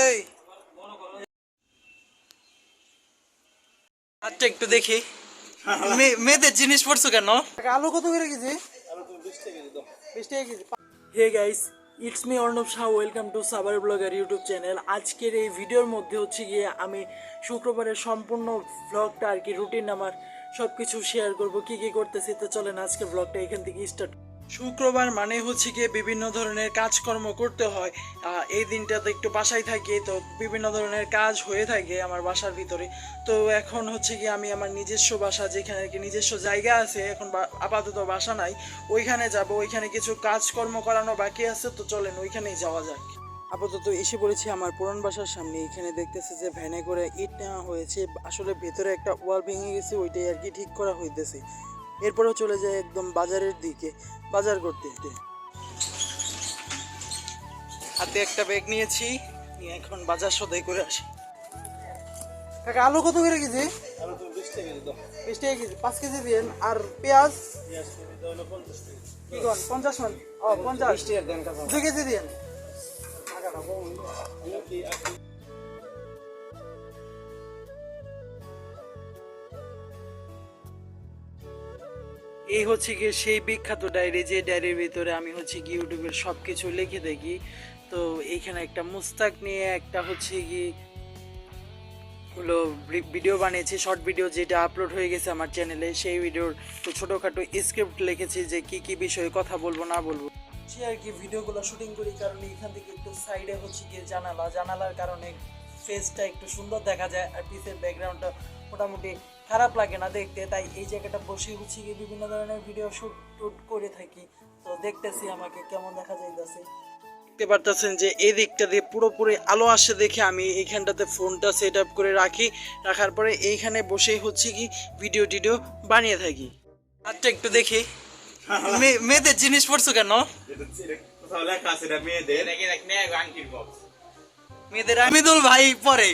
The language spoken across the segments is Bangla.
এই। আচ্ছা একটু দেখি। মেয়েদের জিনিস পড়ছো কেন? আলু কত করে কেজি? বিশ টাকা KG. Hey guys it's me Arnab Shah welcome to Sabar blogger YouTube channel আজকের এই ভিডিওর মধ্যে হচ্ছে গিয়ে আমি শুক্রবারের সম্পূর্ণ ব্লগটা আর কি রুটিন আমার সব কিছু শেয়ার করব। কি কি করতেছি তো চলেন আজকের ব্লগটা এখান থেকে স্টার্ট শুক্রবার মানে হচ্ছে গিয়ে বিভিন্ন ধরনের কাজকর্ম করতে হয়। এই দিনটাতে একটু বাসায় থাকি, তো বিভিন্ন ধরনের কাজ হয়ে থাকে আমার বাসার ভিতরে। তো এখন হচ্ছে কি আমি আমার নিজস্ব বাসা যেখানে কি নিজস্ব জায়গা আছে, এখন আপাতত বাসা নাই। ওইখানে যাব, ওইখানে কিছু কাজকর্ম করানো বাকি আছে, তো চলেন ওইখানেই যাওয়া যাক। আপাতত এসে পড়েছি আমার পুরান বাসার সামনে, এখানে দেখতেছে যে ভ্যানে করে ইট নেওয়া হয়েছে। আসলে ভেতরে একটা ওয়াল ভেঙে গেছে, ওইটাই আর কি ঠিক করা হইতেছে। এরপরেও চলে যায় একদম বাজারের দিকে বাজার করতে। হাতে একটা ব্যাগ নিয়েছি নিয়ে এখন বাজার সদাই করে আসি। কাকা আলু কত করে কেজি? বিশ টাকা কেজি। পাঁচ কেজি দিন। আর পেঁয়াজ? কি কন? পঞ্চাশ মান? ও পঞ্চাশ। দুই কেজি দিন। এই হচ্ছে গিয়ে সেই বিখ্যাত ডায়েরি, যে ডায়েরির ভিতরে আমি হচ্ছে কি ইউটিউবের সব কিছু লিখে দেখি। তো এইখানে একটা মুস্তাক নিয়ে একটা হচ্ছে কি হলো ভিডিও বানিয়েছি শর্ট ভিডিও যেটা আপলোড হয়ে গেছে আমার চ্যানেলে সেই ভিডিওর ছোটোখাটো স্ক্রিপ্ট লিখেছি যে কি কি বিষয়ে কথা বলব, না বলব। সে আর কি ভিডিওগুলো শুটিং করি, কারণ এখান থেকে একটু সাইডে হচ্ছে গিয়ে জানালা, জানালার কারণে ফেসটা একটু সুন্দর দেখা যায়, আর পিসের ব্যাকগ্রাউন্ডটা মোটামুটি খারাপ লাগে না দেখতে তাই এই জায়গাটা বসে হচ্ছে গিয়ে বিভিন্ন ধরনের ভিডিও শুট টুট করে থাকি। তো দেখতেছি আমাকে কেমন দেখা যাইতেছে। দেখতে পারতেছেন যে এই দিকটা দিয়ে পুরোপুরি আলো আসে দেখে আমি এইখানটাতে ফোনটা সেট আপ করে রাখি। রাখার পরে এইখানে বসেই হচ্ছে কি ভিডিও টিডিও বানিয়ে থাকি। আচ্ছা একটু দেখি। মেয়েদের জিনিস পড়ছো কেন? মেয়েদের। আমিদুল ভাই পরে।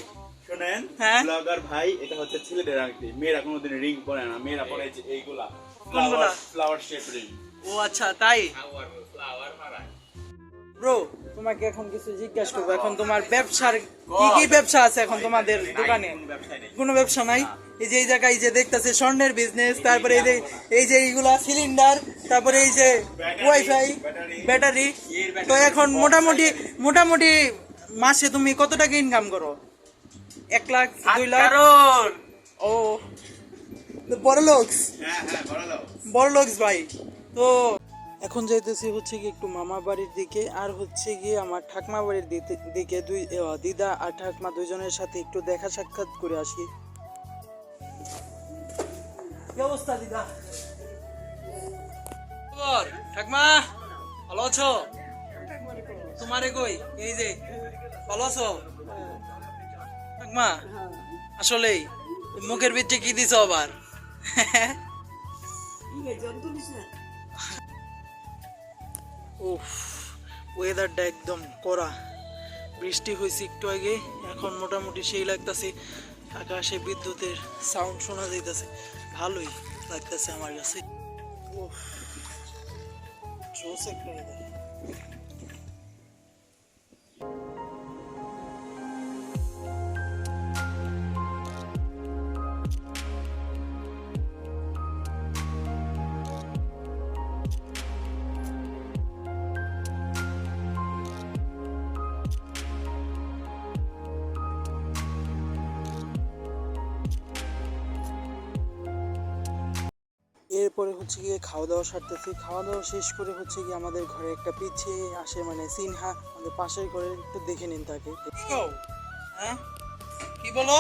শোনেন হ্যাঁ? ব্লগার ভাই এটা হচ্ছে ছেলেদের আংটি। মেয়েরা কোনোদিন রিং পরে না মেয়েরা পরে যে এইগুলা। ফ্লাওয়ার ফ্লাওয়ার শেপ রিং ও আচ্ছা তাই? ব্রো তোমাকে এখন কিছু জিজ্ঞাসা করব। এখন তোমার ব্যবসার কি কি ব্যবসা আছে এখন তোমাদের দোকানে? কোনো ব্যবসা নাই? এই যে এই জায়গায় এই যে দেখতেছে স্বর্ণের বিজনেস তারপরে এই যে এই যে এইগুলা সিলিন্ডার তারপরে এই যে ওয়াইফাই ব্যাটারি তো এখন মোটামুটি মোটামুটি মাসে তুমি কত টাকা ইনকাম করো? এক লাখ দুই লাখ। ও। বড় লোকস। হ্যাঁ হ্যাঁ বড় লোকস। ভাই। তো এখন যাইতেছি হচ্ছে কি একটু মামা বাড়ির দিকে আর হচ্ছে গিয়ে আমার ঠাকমা বাড়ির দিকে দুই দিদা আর ঠাকমা দুইজনের সাথে একটু দেখা সাক্ষাৎ করে আসি। কি অবস্থা দিদা? ঠাকমা ভালো আছো? তোমারে কই? এই যে ভালো আছো? ঠাকমা আসলেই মুখের ভিতরে কি দিছো আবার? উফ ওয়েদারটা একদম কড়া। বৃষ্টি হয়েছে একটু আগে এখন মোটামুটি সেই লাগতেছে আকাশে বিদ্যুতের সাউন্ড শোনা যাইতেছে। ভালোই লাগতেছে আমার কাছে। জোস একটা এরপরে হচ্ছে গিয়ে খাওয়া দাওয়া সারতেছি। খাওয়া দাওয়া শেষ করে হচ্ছে গিয়ে আমাদের ঘরে একটা পিছিয়ে আসে মানে সিনহা, আমাদের পাশের ঘরে একটু দেখে নিন তাকে। হ্যাঁ? কি বলো?